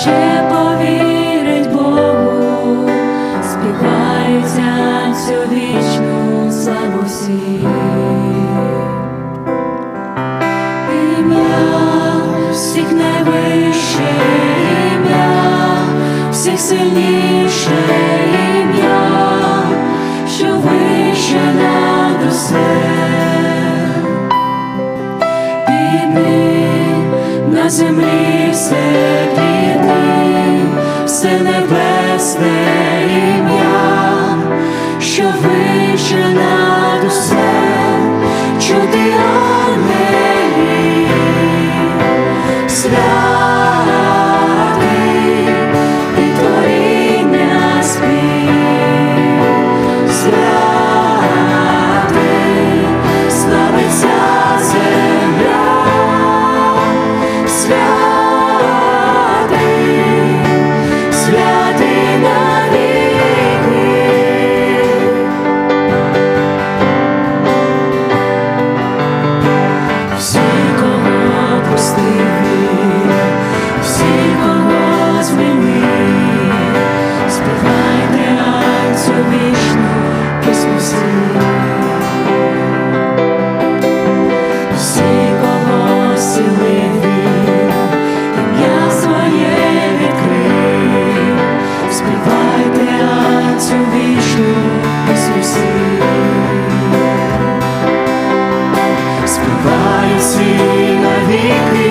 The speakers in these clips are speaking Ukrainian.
ще повірить Богу, співаються всю вічну славу всі. Всіх найвище ім'я, всіх сильніше що вище над усе. Підни на землі. небесне ім'я, що вище над усе чути ангелі, свят. цю вічну Ісусі, співаю всі навіки.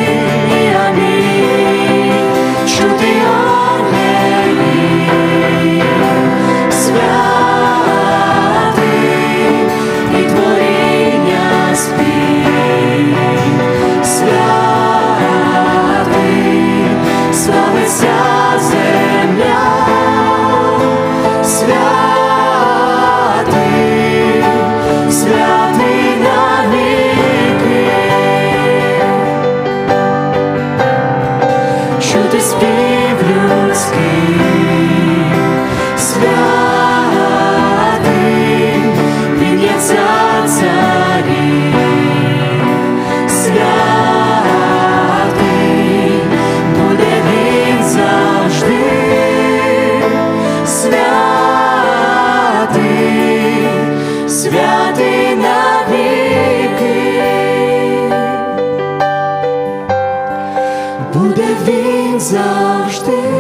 завжди.